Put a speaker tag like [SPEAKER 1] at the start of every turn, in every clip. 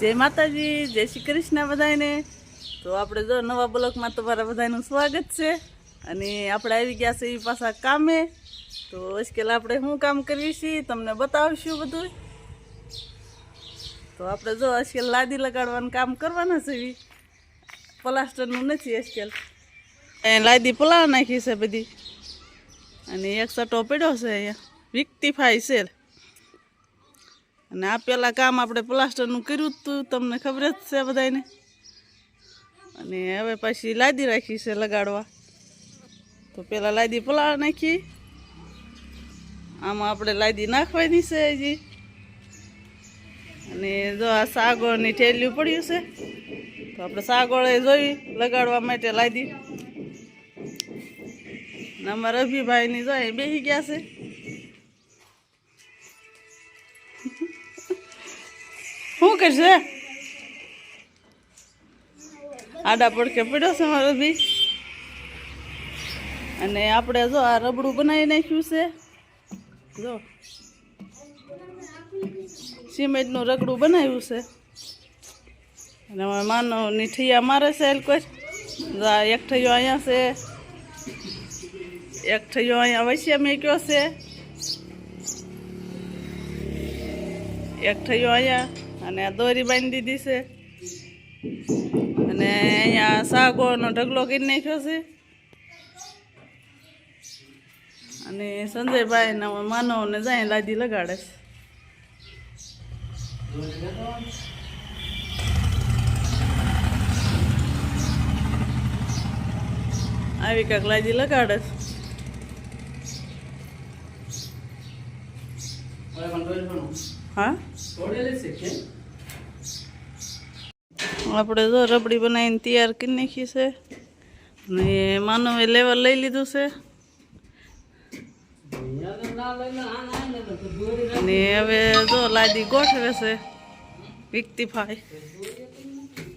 [SPEAKER 1] જય માતાજી, જય શ્રી કૃષ્ણ બધાને તો આપણે જો નવા બ્લોકમાં તમારા બધાનું સ્વાગત છે. અને આપણે આવી ગયા છે એ પાછા કામે. તો આજકાલ આપણે શું કામ કરીએ છીએ તમને બતાવશું બધું. તો આપણે જો આજકાલ લાદી લગાડવાનું કામ કરવાના છે પ્લાસ્ટરનું નથી આજકાલ. લાદી પલાવ નાખી છે બધી. અને એક સટો પડ્યો છે અહીંયા. વિકટીફાઈ છે અને આ પહેલાં કામ આપણે પ્લાસ્ટરનું કર્યું હતું તમને ખબર જ છે બધાને અને હવે પછી લાદી રાખી છે લગાડવા. તો પેલા લાદી પલાળ નાખી. આમાં આપણે લાદી નાખવાની છે હજી. અને જો આ સાગોળની ઠેલિયું પડ્યું છે તો આપણે સાગોળે જોઈ લગાડવા માટે લાદી. અમારા અભિભાઈની જો એ બેસી ગયા છે. કરશે આડા પડકે પડ્યો છે મારો બી. અને આપણે જો આ રબડું બનાવી નાખ્યું છે. જો. સિમેન્ટનું રગડું બનાવ્યું છે. અને માનવની ઠૈયા મારે છે એલ કોઈ. એક ઠૈયો અહીંયા છે. એક ઠૈયો અહીંયા વૈશ્યા મેક્યો છે. એક ઠૈયો અહીંયા. અને દોરી બાંધી દીધી છે. અને અહીંયા સાગોનો ઢગલો કરી નાખ્યો છે. અને સંજયભાઈ ને માનવને જાય લાદી લગાડે છે. આવી કાંક લાદી લગાડે છે. હા? આપણે જો રબડી બનાવીને તૈયાર કરી નાખી છે. અને માનવે લેવલ લઈ લીધું છે. અને હવે જો લાદી ગોઠવે છે વિકતીભાઈ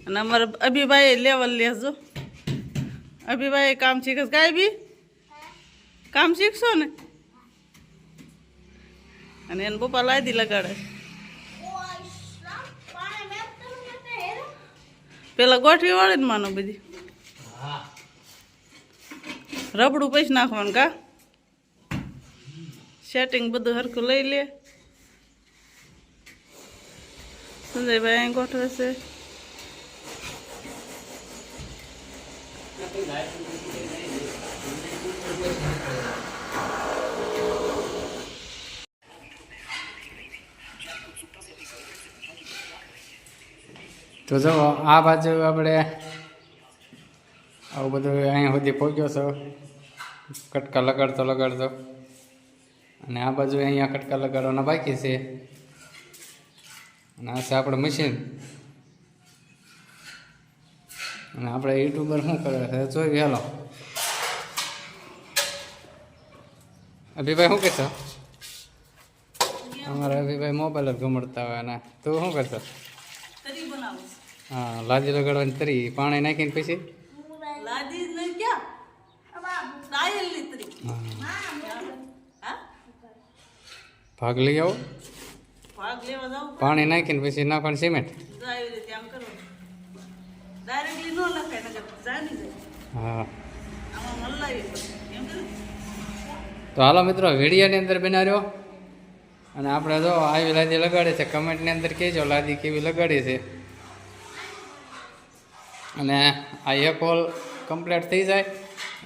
[SPEAKER 1] અને અમારા અભિભાઈ લેવલ લેજો અભિભાઈ કામ શીખે કાંઈ બી કામ શીખશો ને? અને એને પપ્પા લાદી લગાડે. પેલા ગોઠવી વાળે ને માનો બધી. રબડું પૈસા નાખવાનું કા? સેટિંગ બધું હરખું લઈ લે. સંજયભાઈ અહીં ગોઠવે છે.
[SPEAKER 2] તો જો, આ બાજુ આપણે આવું બધું અહીંયા સુધી પહોંચ્યો છો. કટકા લગાડતો લગાડતો. અને આ બાજુ અહીંયા કટકા લગાડવાના બાકી છે. અને આ છે આપણે મશીન અને આપણે યુટ્યુબર શું કરે છે? જોઈ હાલો. અભિભાઈ શું કહેશો? અમારા અભિભાઈ મોબાઈલ જ ગમડતા હોય અને તું શું કરશો? હા લાદી લગાડવાની તરી પાણી નાખીને પછી?
[SPEAKER 1] લાદી ને
[SPEAKER 2] ભાગ લઈ આવો.
[SPEAKER 1] ભાગ લેવા જાવ
[SPEAKER 2] પાણી નાખીને પછી નાખવાનું સિમેન્ટ?
[SPEAKER 1] જો આવી રીતે આમ કરો. ડાયરેક્ટલી ન લખાય નગર જાણી જાય.
[SPEAKER 2] હા. તો હાલો મિત્રો વિડીયાની અંદર બનાવ્યો. અને આપણે જો આવી લાદી લગાડે છે કમેન્ટની અંદર કહેજો લાદી કેવી લગાડી છે. અને આ એક હોલ કમ્પ્લીટ થઈ જાય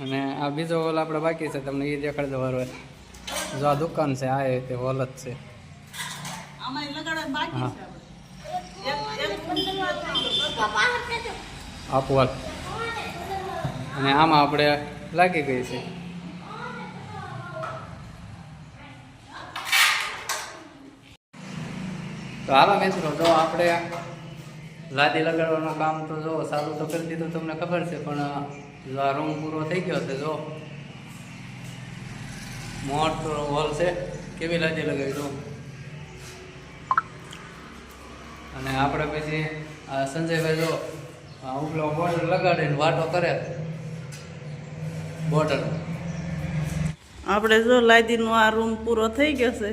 [SPEAKER 2] અને આ બીજો હોલ આપણે બાકી છે તમને એ દેખાડી દો વારો જો આ દુકાન છે આ રીતે હોલ જ છે. હા. આપવાલ અને આમાં આપણે લાગી ગઈ છે. તો હાલો મિત્રો જો આપણે લાદી લગાડવાનું કામ તો જો, સારું તો કરી દીધું તમને ખબર છે, પણ જો આ રૂમ પૂરો થઈ ગયો છે, જો. મોટો હોલ છે. કેવી લાદી લગાવી દો અને આપણે પછી, આ સંજયભાઈ જો ઉપલો બોર્ડર લગાડીને વાટો કરે. બોર્ડર.
[SPEAKER 1] આપણે જો લાદીનો આ રૂમ પૂરો થઈ ગયો છે.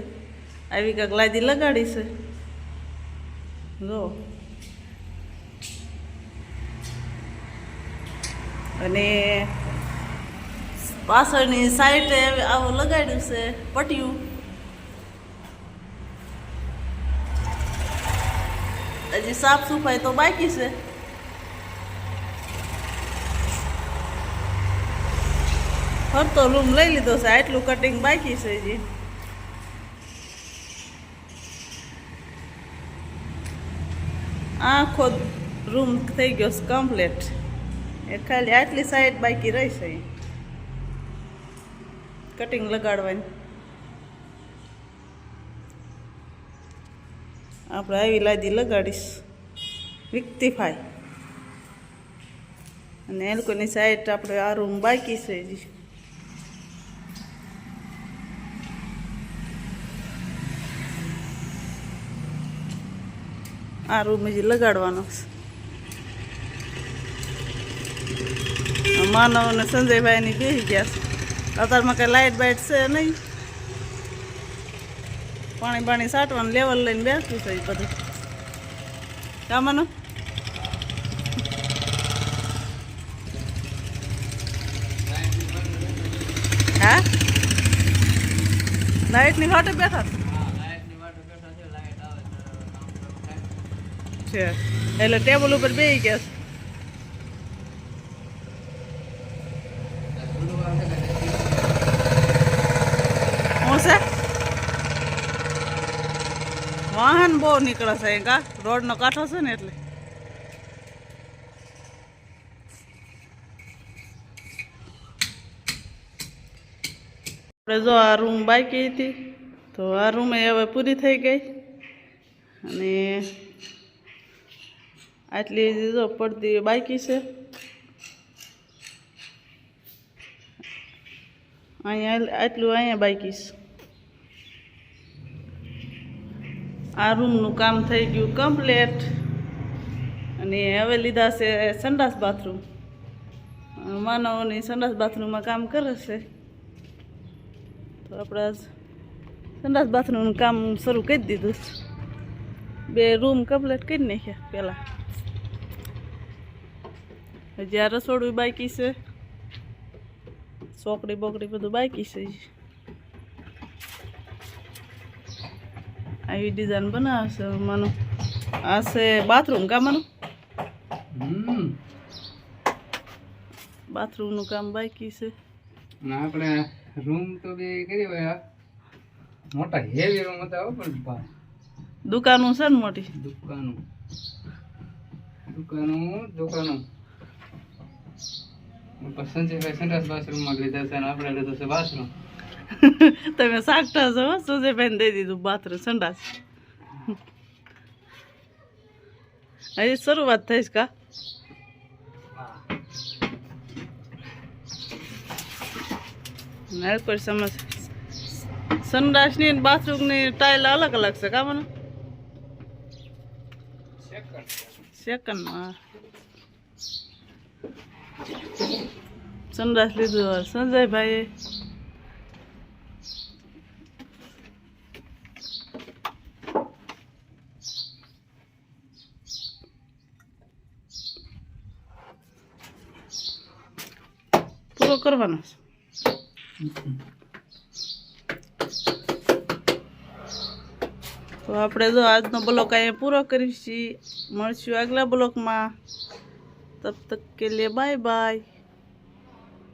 [SPEAKER 1] આવી કાંક લાદી લગાડી છે. જો. અને પાછળની સાઈડે આવું લગાડ્યું છે, પટિયું. હજી સાફ સફાઈ તો બાકી છે. ફરતો રૂમ લઈ લીધો છે, આટલું કટિંગ બાકી છે હજી. આખો રૂમ થઈ ગયો છે કમ્પ્લીટ એ ખાલી આટલી સાઈડ બાકી રહેશે. કટિંગ લગાડવાની. આપણે આવી લાદી લગાડીશ. વિકતીફાઈ અને એ લોકોની સાઈડ આપણે આ રૂમ બાકી છે હજી. આ રૂમ હજી લગાડવાનો છે. માનવ અને સંજયભાઈની બેસી ગયા છે. અત્યારમાં કઈ લાઇટ બાઇટ છે નહીં. પાણી પાણી સાટવાનું લેવલ લઈને બેસતું છે બધું. કામાનું હા? લાઇટની ઘાટે બેઠા છે? એટલે ટેબલ ઉપર બેસી ગયા હું છે વાહન બહુ નીકળે છે અહીંયા રોડનો કાંઠો છે ને એટલે. આપણે જો આ રૂમ બાકી હતી, તો આ રૂમે હવે પૂરી થઈ ગઈ. અને આટલી જો પડતી બાકી છે. અહીંયા આટલું અહીંયા બાકી છે. આ રૂમનું કામ થઈ ગયું કમ્પ્લેટ અને હવે લીધા છે સંડાસ બાથરૂમ માનવોની સંડાસ બાથરૂમમાં કામ કરે છે. તો આપણે સંડાસ બાથરૂમનું કામ શરૂ કરી દીધું છે. બે રૂમ કમ્પ્લીટ કરી નાખ્યા પહેલાં. હજી આ રસોડું બાકી છે. ચોકડી બોકડી બધું બાકી છે આવી ડિઝાઇન બનાવશે માનું. આ છે બાથરૂમ કા માનું? બાથરૂમનું કામ બાકી છે.
[SPEAKER 2] આપણે રૂમ તો બે કરી હોય. મોટા હેવી રૂમ હતા પણ
[SPEAKER 1] દુકાનું છે ને મોટી?
[SPEAKER 2] દુકાનો. દુકાનો દુકાનો. સંજયભાઈ સંડાસ બાથરૂમમાં લીધા છે અને આપણે લીધું છે બાથરૂમ
[SPEAKER 1] તમે સાકટા છો સુજયભાઈને દઈ દીધું? બાથરૂમ સંડાસ. હજી શરૂઆત થઈશ કા? ના કોઈ સમજ. સંડાસની બાથરૂમની ટાઇલ અલગ અલગ છે કા મને? સેકન્ડમાં. સંડાસ લીધું સંજયભાઈએ પૂરો કરવાનો તો આપણે જો આજનો બ્લોક અહીંયા પૂરો કરીશું. મળશું આગલા બ્લોકમાં. તબ તક કે લે બાય બાય.